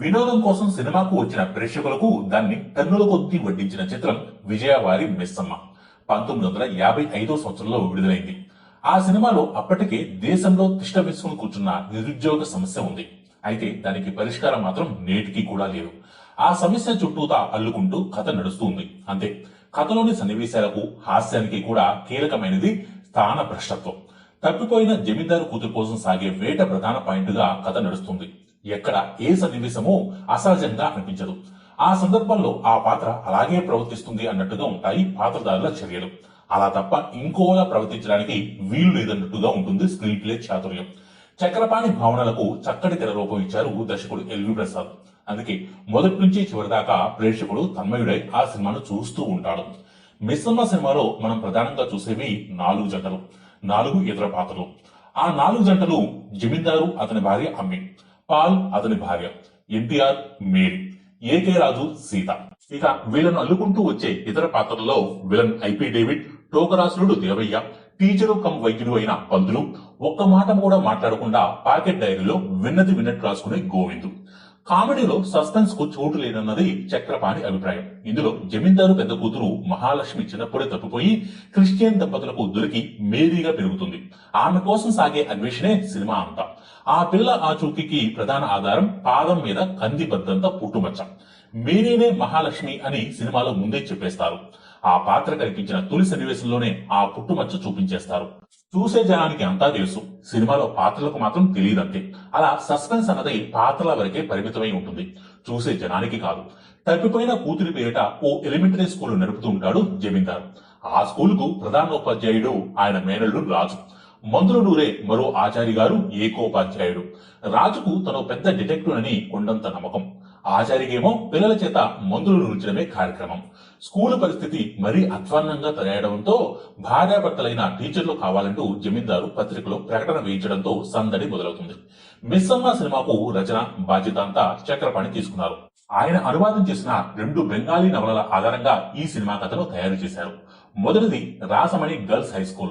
వినోదం కోసం సినిమాకు వచ్చిన ప్రేక్షకులకు దాన్ని టన్నుల కొద్ది వడ్డించిన చిత్రం విజయవారి మిస్సమ్మ. పంతొమ్మిది వందల యాభై ఐదో సంవత్సరంలో విడుదలైంది. ఆ సినిమాలో అప్పటికే దేశంలో తిష్ట వేసుకుని కూర్చున్న నిరుద్యోగ సమస్య ఉంది. అయితే దానికి పరిష్కారం మాత్రం నేటికి కూడా లేదు. ఆ సమస్య చుట్టూతా అల్లుకుంటూ కథ నడుస్తుంది అంతే. కథలోని సన్నివేశాలకు హాస్యానికి కూడా కీలకమైనది స్థాన భ్రష్టత్వం. తప్పిపోయిన జమీందారు కూతురు కోసం సాగే వేట ప్రధాన పాయింట్గా కథ నడుస్తుంది. ఎక్కడ ఏ సన్నివేశమో అసహజంగా అనిపించదు. ఆ సందర్భంలో ఆ పాత్ర అలాగే ప్రవర్తిస్తుంది అన్నట్టుగా ఉంటాయి పాత్రధారుల చర్యలు. అలా తప్ప ఇంకోలా ప్రవర్తించడానికి వీలు లేదన్నట్టుగా ఉంటుంది స్క్రీన్ ప్లే చాతుర్యం. చక్రపాణి భావనలకు చక్కటి తెర రూపం ఇచ్చారు దర్శకుడు ఎల్వి ప్రసాద్. అందుకే మొదటి నుంచి చివరి దాకా ప్రేక్షకుడు తన్మయుడై ఆ సినిమాను చూస్తూ ఉంటాడు. మిస్సమ్మ సినిమాలో మనం ప్రధానంగా చూసేవి నాలుగు జంటలు నాలుగు ఇతర పాత్రలు. ఆ నాలుగు జంటలు జమీందారు అతని భార్య అమ్మి. పాల్ అతని భార్య. ఎన్టీఆర్ మేరీ. ఏకే రాజు సీత. ఇక వీళ్ళను అల్లుకుంటూ వచ్చే ఇతర పాత్రల్లో విలన్ ఐపి డేవిడ్ టోకరాసురుడు దేవయ్య టీచరు కమ్ వైద్యుడు అయిన పంతులు. ఒక్క మాట కూడా మాట్లాడకుండా పాకెట్ డైరీలో విన్నది విన్నట్టు రాసుకునే గోవిందు. కామెడీలో సస్పెన్స్కు చోటు లేదన్నది చక్రపాణి అభిప్రాయం. ఇందులో జమీందారు పెద్ద కూతురు మహాలక్ష్మి చిన్నప్పుడే తప్పిపోయి క్రిస్టియన్ దంపతులకు దొరికి మేరీగా పెరుగుతుంది. ఆమె కోసం సాగే అన్వేషణే సినిమా అంతా. ఆ పిల్ల ఆ ప్రధాన ఆధారం పాదం మీద కంది బద్దంత పుట్టుమచ్చ. మేరీనే మహాలక్ష్మి అని సినిమాలో ముందే చెప్పేస్తారు. ఆ పాత్ర కనిపించిన తొలి సన్నివేశంలోనే ఆ పుట్టుమచ్చ చూపించేస్తారు. చూసే జనానికి అంతా తెలుసు. సినిమాలో పాత్రలకు మాత్రం తెలియదంతే. అలా సస్పెన్స్ అన్నది పాత్రల వరకే పరిమితమై ఉంటుంది. చూసే జనానికి కాదు. తప్పిపోయిన కూతురి పేరిట ఓ ఎలిమెంటరీ స్కూల్ నడుపుతూ ఉంటాడు జమీందారు. ఆ స్కూల్కు ప్రధానోపాధ్యాయుడు ఆయన మేనల్లుడు రాజు. మందుల నూరే మరో ఆచారి గారు ఏకోపాధ్యాయుడు. రాజుకు తను పెద్ద డిటెక్టివ్ అని కొండంత నమ్మకం. ఆచార్యకేమో పిల్లల చేత మందులు నూర్చడమే కార్యక్రమం. స్కూల్ పరిస్థితి మరీ అధ్వాన్నంగా తయారవడంతో భార్యాభర్తలైన టీచర్లు కావాలంటూ జమీందారు పత్రికలో ప్రకటన వేయించడంతో సందడి మొదలవుతుంది. మిస్సమ్మ సినిమాకు రచన బాధ్యత అంతా చక్రపాణి తీసుకున్నారు. ఆయన అనువాదం చేసిన రెండు బెంగాలీ నవలల ఆధారంగా ఈ సినిమా కథను తయారు చేశారు. మొదటిది Rasamani girls high school.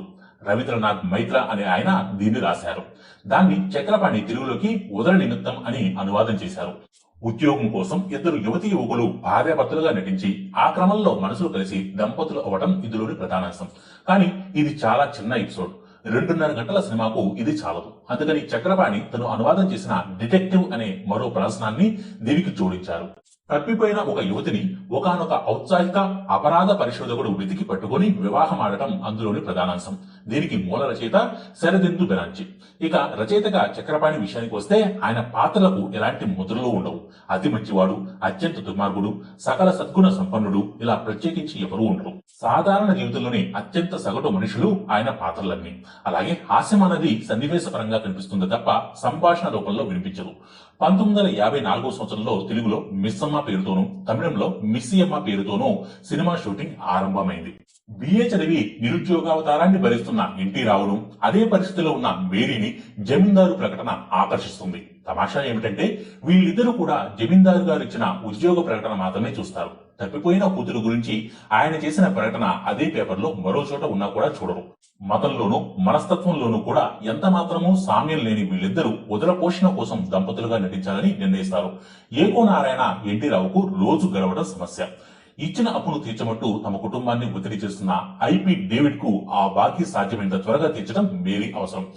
Rabindranath Maitra అనే ఆయన దీన్ని రాశారు. దాన్ని చక్రపాణి తెలుగులోకి ఉదర నిమిత్తం అని అనువాదం చేశారు. ఉద్యోగం కోసం ఇద్దరు యువతీ యువకులు భార్యాభర్తలుగా నటించి ఆ క్రమంలో మనసులు కలిసి దంపతులు అవ్వడం ఇందులోని ప్రధానాంశం కానీ ఇది చాలా చిన్న ఎపిసోడ్. రెండున్నర గంటల సినిమాకు ఇది చాలదు. అందుకని చక్రపాణి తను అనువాదం చేసిన డిటెక్టివ్ అనే మరో ప్రదర్శనాన్ని దీనికి జోడించారు. తప్పిపోయిన ఒక యువతిని ఒకానొక ఔత్సాహిక అపరాధ పరిశోధకుడు వెతికి పట్టుకుని వివాహం ఆడటం అందులోని ప్రధానాంశం దీనికి మూల రచయిత శరదిందు బెనర్జీ. ఇక రచయితగా చక్రపాణి విషయానికి వస్తే ఆయన పాత్రలకు ఎలాంటి ముద్రలు ఉండవు. అతి మంచివాడు అత్యంత దుర్మార్గుడు సకల సద్గుణ సంపన్నుడు ఇలా ప్రత్యేకించి ఎవరూ ఉండరు. సాధారణ జీవితంలోని అత్యంత సగటు మనుషులు ఆయన పాత్రలన్నీ. అలాగే హాస్యం అన్నది సన్నివేశ పరంగా కనిపిస్తుంది తప్ప సంభాషణ రూపంలో వినిపించదు. పంతొమ్మిది వందల యాభై నాలుగో సంవత్సరంలో తెలుగులో మిస్సమ్మ పేరుతోనూ తమిళంలో మిస్సియమ్మ పేరుతోనూ సినిమా షూటింగ్ ఆరంభమైంది. బిఏ చదివి నిరుద్యోగావతారాన్ని భరిస్తున్న ఎన్టీ రావును అదే పరిస్థితిలో ఉన్న మేరీని జమీందారు ప్రకటన ఆకర్షిస్తుంది. తమాషా ఏమిటంటే వీళ్ళిద్దరూ కూడా జమీందారు గారు ఇచ్చిన ఉద్యోగ ప్రకటన మాత్రమే చూస్తారు. తప్పిపోయిన కూతురు గురించి ఆయన చేసిన ప్రకటన అదే పేపర్లో మరో చోట ఉన్నా కూడా చూడరు. మతంలోనూ మనస్తత్వంలోనూ కూడా ఎంత మాత్రమూ సామ్యం లేని వీళ్ళిద్దరూ ఉదర పోషణ కోసం దంపతులుగా నటించాలని నిర్ణయిస్తారు. ఏకో నారాయణ ఎన్టీ రావుకు రోజు గడవడం సమస్య. ఇచ్చిన అప్పును తీర్చమంటూ తమ కుటుంబాన్ని ఒత్తిడి చేస్తున్న ఐపి డేవిడ్కు ఆ బాకీ సాధ్యమైనంత త్వరగా తీర్చడం మేరీ అవసరం.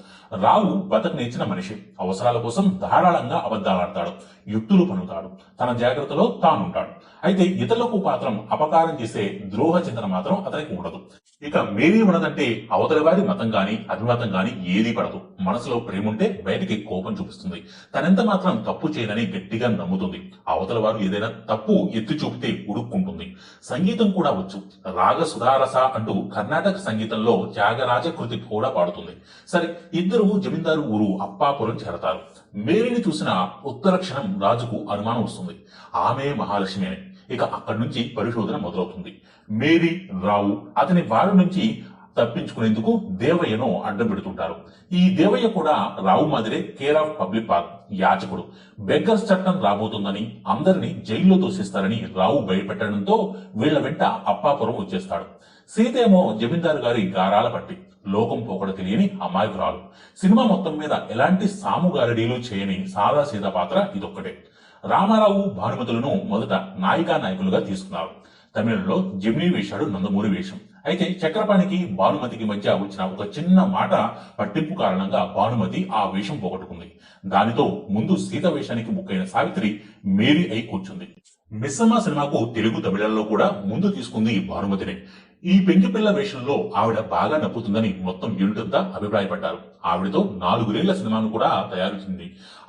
రావు బతక నేర్చిన మనిషి. అవసరాల కోసం ధారాళంగా అబద్ధాలాడతాడు యుక్తులు పనుతాడు తన జాగ్రత్తలో తానుంటాడు. అయితే ఇతరులకు పాత్రం అపకారం చేసే ద్రోహ చింతన మాత్రం అతనికి ఉండదు. ఇక మేరీ ఉన్నదంటే అవతలి వారి మతం గాని అభిమతం గాని ఏది పడదు. మనసులో ప్రేమ ఉంటే బయటికి కోపం చూపిస్తుంది. తనెంత మాత్రం తప్పు చేయనని గట్టిగా నమ్ముతుంది. అవతల వారు ఏదైనా తప్పు ఎత్తి చూపితే ఉడుక్కుంటుంది. సంగీతం కూడా వచ్చు. రాగ సుధారస అంటూ కర్ణాటక సంగీతంలో త్యాగరాజ కృతి కూడా పాడుతుంది. సరే ఇద్దరు జమీందారు ఊరు అప్పాపురం చేరతారు. మేరీని చూసిన ఉత్తర క్షణం రాజుకు అనుమానం వస్తుంది. ఆమె మహాలక్ష్మి అని ఇక అక్కడి నుంచి పరిశోధన మొదలవుతుంది. మేరీ రావు అతని వారి నుంచి తప్పించుకునేందుకు దేవయ్యను అడ్డం పెడుతుంటారు. ఈ దేవయ్య కూడా రావు మాదిరే కేర్ ఆఫ్ పబ్లిక్ పార్క్ యాచకుడు. బెగ్గర్స్ చట్టం రాబోతుందని అందరినీ జైల్లో తోసిస్తారని రావు భయపెట్టడంతో వీళ్ళ వెంట అప్పాపురం వచ్చేస్తాడు. సీతేమో జమీందారు గారి గారాల పట్టి. లోకం పోకడ తెలియని అమాయకురాలు. సినిమా మొత్తం మీద ఎలాంటి సాముగారడీలు చేయని సాదా సీత పాత్ర ఇదొక్కటే. రామారావు భానుమతులను మొదట నాయికా నాయకులుగా తీసుకున్నారు. తమిళంలో జమినీ వేశాడు నందమూరి వేషం. అయితే చక్రపాణికి భానుమతికి మధ్య వచ్చిన ఒక చిన్న మాట పట్టింపు కారణంగా భానుమతి ఆ వేషం పోగొట్టుకుంది. దానితో ముందు సీత వేషానికి బుక్కైన సావిత్రి మేరీ అయి కూర్చుంది. మిస్సమ్మ సినిమాకు తెలుగు తమిళంలో కూడా ముందు తీసుకుంది భానుమతిని. ఈ పెంకి పిల్ల వేషంలో ఆవిడ బాగా నప్పుతుందని మొత్తం యూనిట్ అంతా అభిప్రాయపడ్డారు. ఆవిడతో నాలుగురేళ్ళ సినిమాను కూడా తయారు చేసింది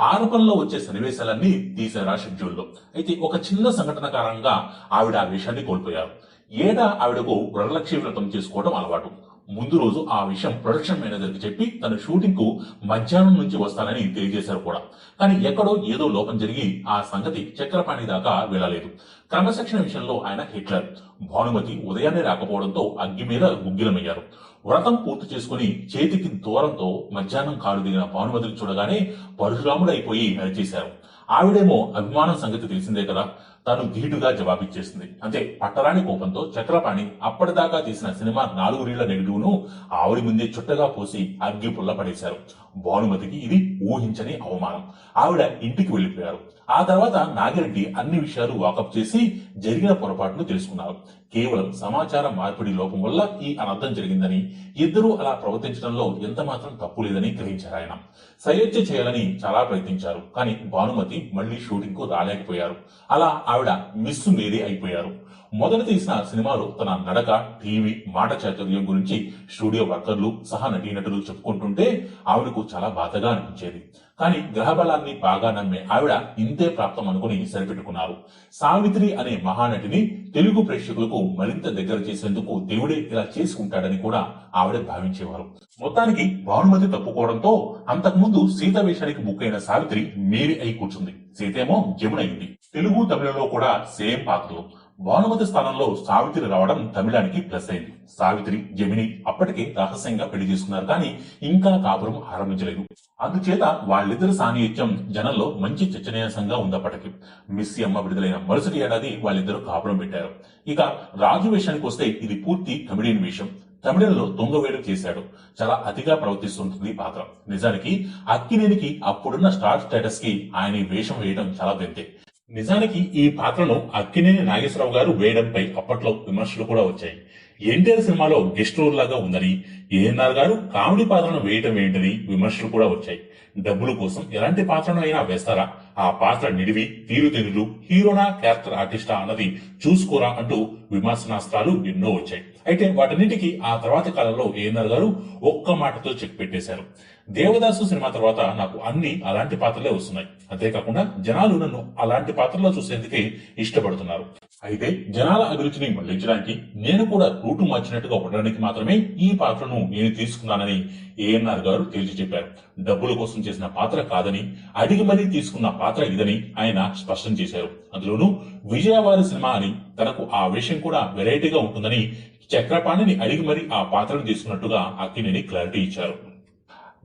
ఆరోపణలో వచ్చే సన్నివేశాలన్నీ తీశారా షెడ్యూల్లో. అయితే ఒక చిన్న సంఘటన కారణంగా ఆవిడ ఆ వేషాన్ని కోల్పోయారు. ఏడా ఆవిడకు వరలక్ష్మి వ్రతం చేసుకోవడం అలవాటు. ముందు రోజు ఆ విషయం ప్రొడక్షన్ మేనేజర్కి చెప్పి తన షూటింగ్కు మధ్యాహ్నం నుంచి వస్తానని తెలియజేశారు కూడా. కానీ ఎక్కడో ఏదో లోపం జరిగి ఆ సంగతి చక్రపాణి దాకా వెళ్ళలేదు. క్రమశిక్షణ విషయంలో ఆయన హిట్లర్. భానుమతి ఉదయాన్నే రాకపోవడంతో అగ్గి మీద గుగ్గిలమయ్యారు వ్రతం పూర్తి చేసుకుని చేతికి దూరంతో మధ్యాహ్నం కాలు దిగిన భానుమతిని చూడగానే పరశురాముడైపోయి అయిపోయి అరిచేశారు ఆవిడేమో అభిమానం సంగతి తెలిసిందే కదా. తాను ధీటుగా జవాబిచ్చేసింది. అంతే పట్టరాని కోపంతో చక్రపాణి అప్పటిదాకా తీసిన సినిమా నాలుగు రీళ్ళ నెగిటివ్ను ఆవిడ ముందే చుట్టగా పోసి అగ్గి పుల్ల పడేశారు. భానుమతికి ఇది ఊహించని అవమానం. ఆవిడ ఇంటికి వెళ్ళిపోయారు ఆ తర్వాత నాగిరెడ్డి అన్ని విషయాలు వాకప్ చేసి జరిగిన పొరపాటును తెలుసుకున్నారు. కేవలం సమాచార మార్పిడి లోపం వల్ల ఈ అనర్థం జరిగిందని ఇద్దరూ అలా ప్రవర్తించడంలో ఎంత మాత్రం తప్పు లేదని గ్రహించారు ఆయన. సయోధ్య చేయాలని చాలా ప్రయత్నించారు కానీ భానుమతి మళ్ళీ షూటింగ్కు రాలేకపోయారు. అలా ఆవిడ మిస్ మేరీ అయిపోయారు. మొదట తీసిన సినిమాలో తన నడక టీవీ మాట చాతుర్యం గురించి స్టూడియో వర్కర్లు సహా నటీనటులు చెప్పుకుంటుంటే ఆవిడకు చాలా బాధగా అనిపించేది. కానీ గ్రహబలాన్ని బాగా నమ్మే ఆవిడ ఇంతే ప్రాప్తం అనుకుని సరిపెట్టుకున్నారు. సావిత్రి అనే మహానటిని తెలుగు ప్రేక్షకులకు మరింత దగ్గర చేసేందుకు దేవుడే ఇలా చేసుకుంటాడని కూడా ఆవిడ భావించేవారు. మొత్తానికి భానుమతి తప్పుకోవడంతో అంతకుముందు సీత వేషానికి బుక్ అయిన సావిత్రి మేరీ అయి కూర్చుంది. సీతేమో జమునయింది తెలుగు తమిళంలో కూడా సేమ్ పాత్రలు. భానుమతి స్థానంలో సావిత్రి రావడం తమిళానికి ప్లస్ అయింది. సావిత్రి జమిని అప్పటికే రహస్యంగా పెళ్ళి చేసుకున్నారు కానీ ఇంకా కాపురం ఆరంభించలేదు. అందుచేత వాళ్ళిద్దరి సాన్నిహిత్యం జనంలో మంచి చర్చనీయాంశంగా ఉందప్పటికీ మిస్సి అమ్మ విడుదలైన మరుసటి ఏడాది వాళ్ళిద్దరూ కాపురం పెట్టారు. ఇక రాజు వేషానికి వస్తే ఇది పూర్తి కమెడియన్ వేషం. తమిళంలో దొంగవేడు చేశాడు. చాలా అతిగా ప్రవర్తిస్తుంటుంది ఈ పాత్ర. నిజానికి అక్కినేనికి అప్పుడున్న స్టార్ స్టేటస్కి ఆయన వేషం వేయడం చాలా వింతే నిజానికి ఈ పాత్రను అక్కినేని నాగేశ్వరరావు గారు వేయడంపై అప్పట్లో విమర్శలు కూడా వచ్చాయి. ఎన్టీఆర్ సినిమాలో గెస్ట్ రోల్ లాగా ఉందని ఏఎన్ఆర్ గారు కామెడీ పాత్రను వేయటం ఏంటని విమర్శలు కూడా వచ్చాయి. డబ్బుల కోసం ఎలాంటి పాత్రను అయినా వేస్తారా? ఆ పాత్ర నిడివి తీరుతెన్నులు హీరోనా క్యారెక్టర్ ఆర్టిస్టా అన్నది చూసుకోరా అంటూ విమర్శనాస్త్రాలు ఎన్నో వచ్చాయి. అయితే వాటన్నిటికీ ఆ తర్వాత కాలంలో ఏఎన్ఆర్ గారు ఒక్క మాటతో చెక్ పెట్టేశారు. దేవదాసు సినిమా తర్వాత నాకు అన్ని అలాంటి పాత్రలే వస్తున్నాయి. అంతేకాకుండా జనాలు నన్ను అలాంటి పాత్రలో చూసేందుకే ఇష్టపడుతున్నారు. అయితే జనాల అభిరుచిని మళ్ళించడానికి నేను కూడా రూటు మార్చినట్టుగా ఉండడానికి మాత్రమే ఈ పాత్రను నేను తీసుకున్నానని ఏఎన్ఆర్ గారు తేల్చి చెప్పారు. డబ్బుల కోసం చేసిన పాత్ర కాదని అడిగి మరీ తీసుకున్న పాత్ర ఇదని ఆయన స్పష్టం చేశారు. అందులోనూ విజయవారి సినిమా అని తనకు ఆ విషయం కూడా వెరైటీగా ఉంటుందని చక్రపాణిని అడిగి మరీ ఆ పాత్రను తీసుకున్నట్టుగా అక్కినేని క్లారిటీ ఇచ్చారు.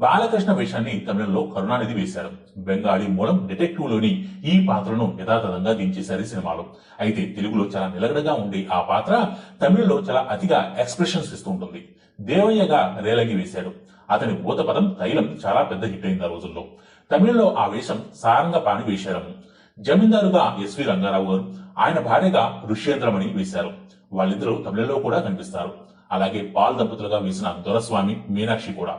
బాలకృష్ణ వేషాన్ని తమిళంలో కరుణానిధి వేశారు. బెంగాలీ మూలం డిటెక్టివ్లోని ఈ పాత్రను యథాతథంగా దించేశారు సినిమాలో. అయితే తెలుగులో చాలా నిలకడగా ఉండే ఆ పాత్ర తమిళంలో చాలా అతిగా ఎక్స్ప్రెషన్స్ ఇస్తూ ఉంటుంది. దేవయ్యగా రేలగి వేశాడు. అతని ఊత పదం తైలం చాలా పెద్ద హిట్ అయింది ఆ రోజుల్లో. తమిళంలో ఆ వేషం సారంగపాణి వేశారు జమీందారుగా ఎస్వి రంగారావు గారు ఆయన భార్యగా ఋష్యేంద్రమణి వేశారు. వాళ్ళిద్దరూ తమిళంలో కూడా కనిపిస్తారు. అలాగే పాల్ దంపతులుగా వేసిన దొరస్వామి మీనాక్షి కూడా.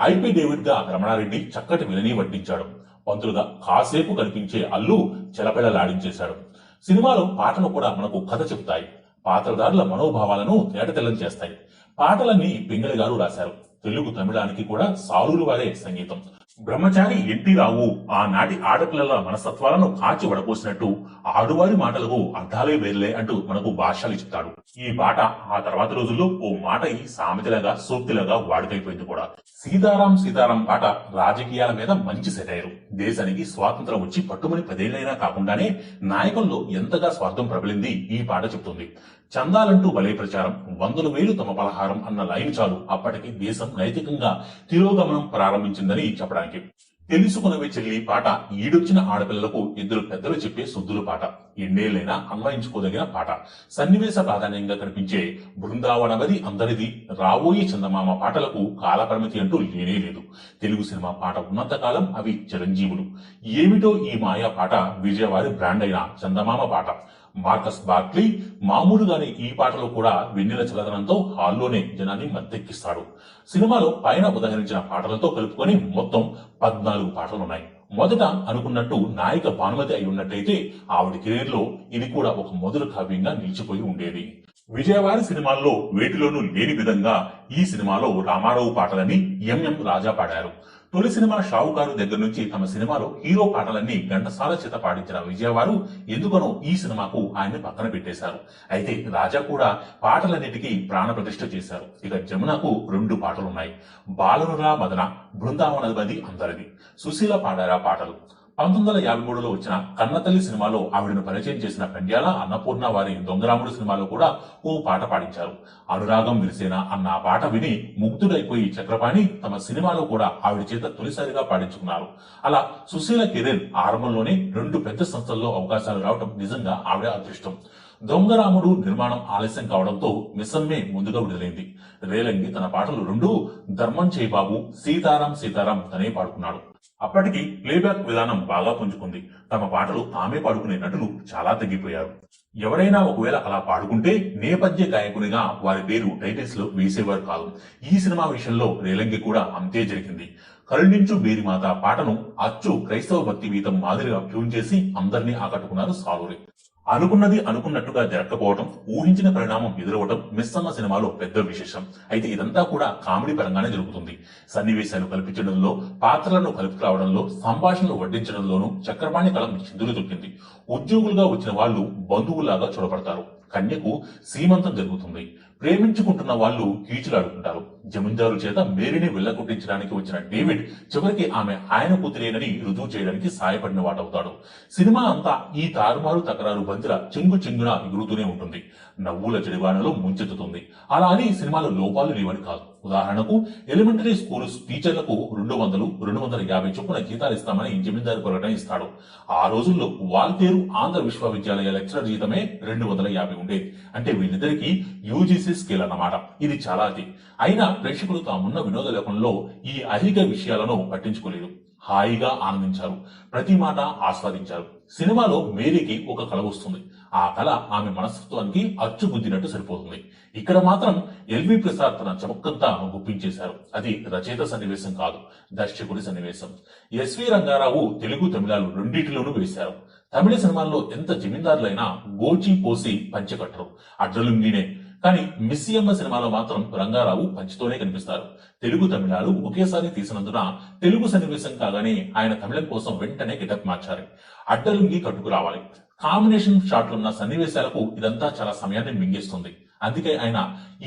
ఐపి డేవిడ్గా రమణారెడ్డి చక్కటి విలని వడ్డించాడు. పంతులుగా కాసేపు కనిపించే అల్లు చెలపెళ్ళలాడించేశాడు సినిమాలో పాటలు కూడా మనకు కథ చెప్తాయి. పాత్రదారుల మనోభావాలను తేటతెల్లం చేస్తాయి. పాటలన్నీ పింగళి గారు రాశారు. తెలుగు తమిళానికి కూడా సాలూరు వారే సంగీతం. బ్రహ్మచారి ఎన్టీ రావు. ఆనాటి ఆడపిల్లల మనస్తత్వాలను కాచి వడపోసినట్టు ఆడువారి మాటలకు అర్థాలే వేర్లే అంటూ మనకు భాషలు చెప్తాడు. ఈ పాట ఆ తర్వాత రోజుల్లో ఓ మాట ఈ సామెతలాగా సూక్తిలాగా వాడుకైపోయింది కూడా. సీతారాం సీతారాం పాట రాజకీయాల మీద మంచి సెటైరు. దేశానికి స్వాతంత్రం వచ్చి పట్టుమని పదేళ్ళైనా కాకుండానే నాయకుల్లో ఎంతగా స్వార్థం ప్రబలింది ఈ పాట చెబుతుంది చందాలంటూ బలే ప్రచారం. వందల వేలు తమ పలహారం అన్న లైన్ చాలు. అప్పటికి దేశం నైతికంగా తిరోగమనం ప్రారంభించిందని చెప్పడానికి. తెలుసుకునవే చెల్లి పాట. ఈడొచ్చిన ఆడపిల్లలకు ఇద్దరు పెద్దలు చెప్పే శుద్ధుల పాట. ఎన్నేళ్ళైనా అన్వయించుకోదగిన పాట. సన్నివేశ ప్రాధాన్యంగా కనిపించే బృందావనమది అందరిది రాబోయే చందమామ పాటలకు కాలపరిమితి అంటూ లేనే లేదు. తెలుగు సినిమా పాట ఉన్నంతకాలం అవి చిరంజీవులు. ఏమిటో ఈ మాయా పాట విజయవాడ బ్రాండ్ అయిన చందమామ పాట. మార్కస్ బార్క్లీ మామూలుగానే ఈ పాటలో కూడా వెన్నెల చలదనంతో హాల్లోనే జనాన్ని మద్దెక్కిస్తాడు సినిమాలో పైన ఉదహరించిన పాటలతో కలుపుకొని మొత్తం పద్నాలుగు పాటలున్నాయి. మొదట అనుకున్నట్టు నాయిక భానుమతి అయి ఉన్నట్టయితే ఆవిడ కెరీర్లో ఇది కూడా ఒక మొదలు కావ్యంగా నిలిచిపోయి ఉండేది. విజయవాడ సినిమాల్లో వేటిలోనూ లేని విధంగా ఈ సినిమాలో రామారావు పాటలని ఎంఎం రాజా పాడారు. తొలి సినిమా షావుకారు దగ్గర నుంచి తమ సినిమాలో హీరో పాటలన్నీ ఘంటసాల చేత పాడించిన విజయవారు ఎందుకనో ఈ సినిమాకు ఆయన పక్కన పెట్టేశారు. అయితే రాజా కూడా పాటలన్నిటికీ ప్రాణ ప్రతిష్ఠ చేశారు. ఇక జమునకు రెండు పాటలున్నాయి. బాలనురా మదన బృందావనది అందరిది. సుశీల పాడారా పాటలు. పంతొమ్మిది వందల యాభై మూడులో వచ్చిన కన్నతల్లి సినిమాలో ఆవిడను పరిచయం చేసిన పెండ్యాల అన్నపూర్ణ వారి దొంగరాముడు సినిమాలో కూడా ఓ పాట పాడించారు. అనురాగం విరిసేన అన్న ఆ పాట విని ముగ్ధుడైపోయి చక్రపాణి తమ సినిమాలో కూడా ఆవిడ చేత తొలిసారిగా పాడించుకున్నారు. అలా సుశీల కెరీర్ ఆరంభంలోనే రెండు పెద్ద సంస్థల్లో అవకాశాలు రావడం నిజంగా ఆవిడ అదృష్టం. దొంగరాముడు నిర్మాణం ఆలస్యం కావడంతో మిస్సమ్మే ముందుగా విడుదలైంది. రేలంగి తన పాటలు రెండు ధర్మం చేయబాబు సీతారాం సీతారాం తనే పాడుకున్నాడు. అప్పటికి ప్లేబ్యాక్ విధానం బాగా పుంజుకుంది. తమ పాటలు ఆమె పాడుకునే నటులు చాలా తగ్గిపోయారు. ఎవరైనా ఒకవేళ అలా పాడుకుంటే నేపథ్య గాయకునిగా వారి పేరు టైటిల్స్లో వేసేవారు కాదు. ఈ సినిమా విషయంలో రేలంగి కూడా అంతే జరిగింది. కరుణించు బేరిమాత పాటను అచ్చు క్రైస్తవ భక్తి గీతం మాదిరిగా ట్యూన్ చేసి అందరినీ ఆకట్టుకున్నారు సాలూరి. అనుకున్నది అనుకున్నట్టుగా జరగకపోవడం ఊహించిన పరిణామం ఎదురవడం మిస్సమ్మ సినిమాలో పెద్ద విశేషం. అయితే ఇదంతా కూడా కామెడీ పరంగానే జరుగుతుంది. సన్నివేశాలు కల్పించడంలో పాత్రలను కలుపుకురావడంలో సంభాషణలు వడ్డించడంలోనూ చక్రపాణి కళం చిందులు దొరికింది. ఉద్యోగులుగా వచ్చిన వాళ్ళు బంధువులాగా చూడబడతారు కన్యకు సీమంతం జరుగుతుంది. ప్రేమించుకుంటున్న వాళ్ళు కీచులాడుకుంటారు. జమీందారు చేత మేరీని వెళ్ళగొట్టించడానికి వచ్చిన డేవిడ్ చివరికి ఆమె ఆయన కూతురేనని రుజువు చేయడానికి సాయపడిన వాడవుతాడు. సినిమా అంతా ఈ తారుమారు తకరారు బంతిల చెంగు చెంగున ఎగురుతూనే ఉంటుంది. నవ్వుల జడివానలో ముంచెత్తుతుంది. అలా అని సినిమాలో లోపాలు లేవని కాదు. ఉదాహరణకు ఎలిమెంటరీ స్కూల్ టీచర్లకు రెండు వందలు రెండు వందల యాభై చొప్పున జీతాలు ఇస్తామని జమీందారు ప్రకటన ఇస్తాడు. ఆ రోజుల్లో వాల్తేరు ఆంధ్ర విశ్వవిద్యాలయ లెక్చరర్ జీతమే రెండు వందల యాభై ఉండేది అంటే వీళ్ళిద్దరికీ యూజీసీ స్కేల్ అన్నమాట. ఇది చాలా అది అయినా ప్రేక్షకులు తామున్న వినోద లోకంలో ఈ అధిక విషయాలను పట్టించుకోలేదు. హాయిగా ఆనందించారు. ప్రతి మాట ఆస్వాదించారు. సినిమాలో మేరీకి ఒక కళ వస్తుంది. ఆ కళ ఆమె మనస్తత్వానికి అచ్చుగుద్దినట్టు సరిపోతుంది. ఇక్కడ మాత్రం ఎల్వి ప్రసాద్ తన చమక్కంతా గుప్పించేశారు. అది రచయిత సన్నివేశం కాదు దర్శకుడి సన్నివేశం. ఎస్వి రంగారావు తెలుగు తమిళాలు రెండింటిలోనూ వేశారు. తమిళ సినిమాల్లో ఎంత జమీందారులైనా గోచి పోసి పంచకట్టరు అడ్డలుంగినే కానీ మిస్సియమ్మ సినిమాలో మాత్రం రంగారావు పంచితోనే కనిపిస్తారు. తెలుగు తమిళాలు ఒకేసారి తీసినందున తెలుగు సన్నివేశం కాగానే ఆయన తమిళం కోసం వెంటనే గిటప్ మార్చారు అడ్డలుంగి కట్టుకురావాలి కాంబినేషన్ షాట్లున్న సన్నివేశాలకు ఇదంతా చాలా సమయాన్ని మింగిస్తుంది. అందుకే ఆయన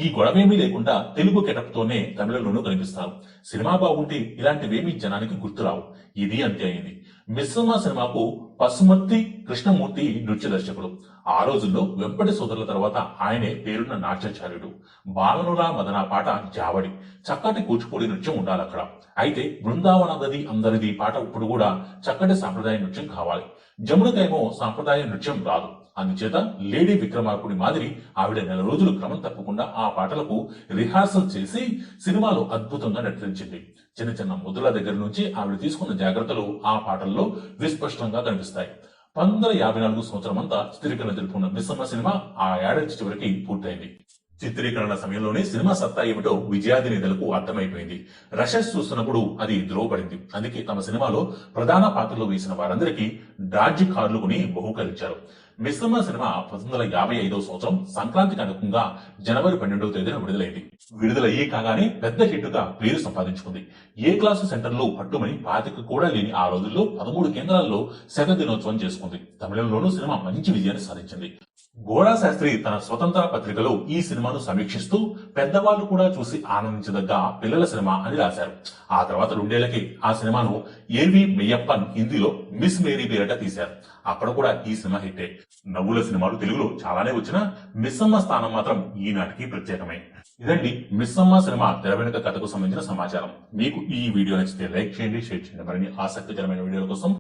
ఈ గొడవేమీ లేకుండా తెలుగు కెటప్ తోనే తమిళంలోనూ కనిపిస్తారు. సినిమా బాగుంటే ఇలాంటివేమీ జనానికి గుర్తురావు. ఇది అంతే అయింది మిశ్రమ సినిమాకు పసుమర్తి కృష్ణమూర్తి నృత్య దర్శకుడు ఆ రోజుల్లో వెంపటి సోదరుల తర్వాత ఆయనే పేరున్న నాట్యాచార్యుడు. బాలనురా మదన పాట జావడి. చక్కటి కూచిపూడి నృత్యం ఉండాలి అక్కడ అయితే బృందావన గది అందరిది పాట ఇప్పుడు కూడా చక్కటి సాంప్రదాయ నృత్యం కావాలి. జమునకేమో సాంప్రదాయ నృత్యం రాదు. అందుచేత లేడీ విక్రమార్కుడి మాదిరి ఆవిడ నెల రోజులు క్రమం తప్పకుండా ఆ పాటలకు రిహార్సల్ చేసి సినిమాలో అద్భుతంగా నటించింది. చిన్న చిన్న ముద్రల దగ్గర నుంచి ఆవిడ తీసుకున్న జాగ్రత్తలు ఆ పాటల్లో విస్పష్టంగా కనిపిస్తాయి. పంతొమ్మిది యాభై నాలుగు సంవత్సరం అంతా చిత్రీకరణ జరుపుకున్న మిస్సమ్మ సినిమా ఆ ఏడాది చివరికి పూర్తయింది. చిత్రీకరణ సమయంలోనే సినిమా సత్తా ఏమిటో విజయాధినేతలకు అర్థమైపోయింది. రషెస్ చూస్తున్నప్పుడు అది ద్రోవపడింది అందుకే తమ సినిమాలో ప్రధాన పాత్రలు వేసిన వారందరికీ డాడ్జ్ కార్లు కొని బహుకరించారు. మిశ్రమ సినిమా పంతొమ్మిది వందల యాభై ఐదో సంవత్సరం సంక్రాంతికి అనుకుంగా జనవరి పన్నెండవ తేదీన విడుదలైంది. విడుదలయ్యే కాగానే పెద్ద హిట్టుగా పేరు సంపాదించుకుంది. ఏ క్లాసు సెంటర్లో పట్టుమని పాతిక కూడా లేని ఆ రోజుల్లో పదమూడు కేంద్రాల్లో శత దినోత్సవం చేసుకుంది. తమిళంలోనూ సినిమా మంచి విజయాన్ని సాధించింది. గోడా శాస్త్రి తన స్వతంత్ర పత్రికలో ఈ సినిమాను సమీక్షిస్తూ పెద్దవాళ్ళు కూడా చూసి ఆనందించదగ్గ పిల్లల సినిమా అని రాశారు. ఆ తర్వాత రెండేళ్ళకి ఆ సినిమాను ఏవి మెయ్యప్పన్ హిందీలో మిస్ మేరీ పేరట తీశారు. అక్కడ కూడా ఈ సినిమా హిట్టే. నవ్వుల సినిమాలు తెలుగులో చాలానే వచ్చిన మిస్సమ్మ స్థానం మాత్రం ఈనాటికి ప్రత్యేకమే. ఇదండి మిస్సమ్మ సినిమా తెర వెనుక కథకు సంబంధించిన సమాచారం. మీకు ఈ వీడియో నచ్చితే లైక్ చేయండి షేర్ చేయండి. మరిన్ని ఆసక్తికరమైన వీడియోల కోసం